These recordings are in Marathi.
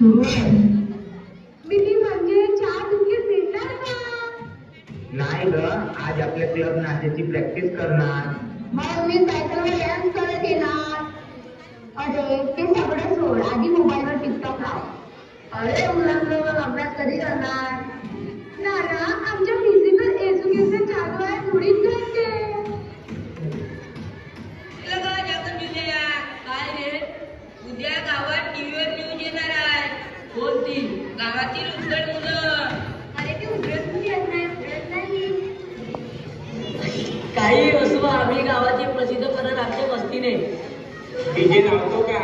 सुरू आहे म्हणजे चार मिळणार का? नाही ग आज आपल्या क्लब नाचाची प्रॅक्टिस करणार. मग मी सायकलवर डान्स करत येणार. अरे ते सगळं सोड. आधी मोबाईलवर टिकटॉक लाव. अरे मुलांना मग अभ्यास कधी करणार? नाना आमच्या फिजिकल एज्युकेशन चालू आहे थोडीच आम्ही गावाची प्रसिद्ध करत आमच्या वस्तीने डीजे लावतो का?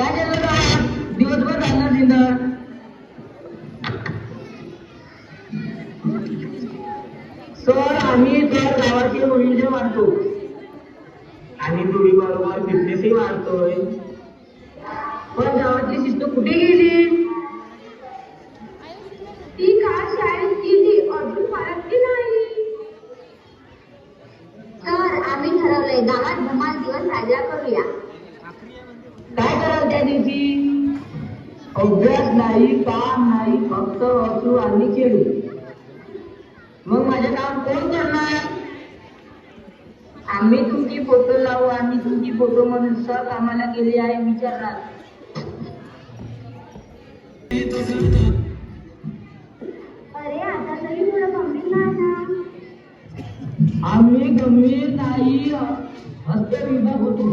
काय का दिवसभर राहणार जिंदर सर आम्ही तर गावाची मुलींचे आणि बरोबर वाढतोय पण गावाची शिस्त कुठे गेली ती काल शाळेत गेली अजून परत नाही तर आम्ही ठरवलंय गावात अभ्यास नाही काम नाही फक्त हसू आणि खेळू. मग माझे काम कोण करणार? आम्ही तुमची फोटो लावू आणि तुमची फोटो म्हणून सर कामाला गेले आहे विचारणार. अरे आता तरी थोडं गंभीर नाही ना? आम्ही गंभीर नाही हस्त विभाग होतो.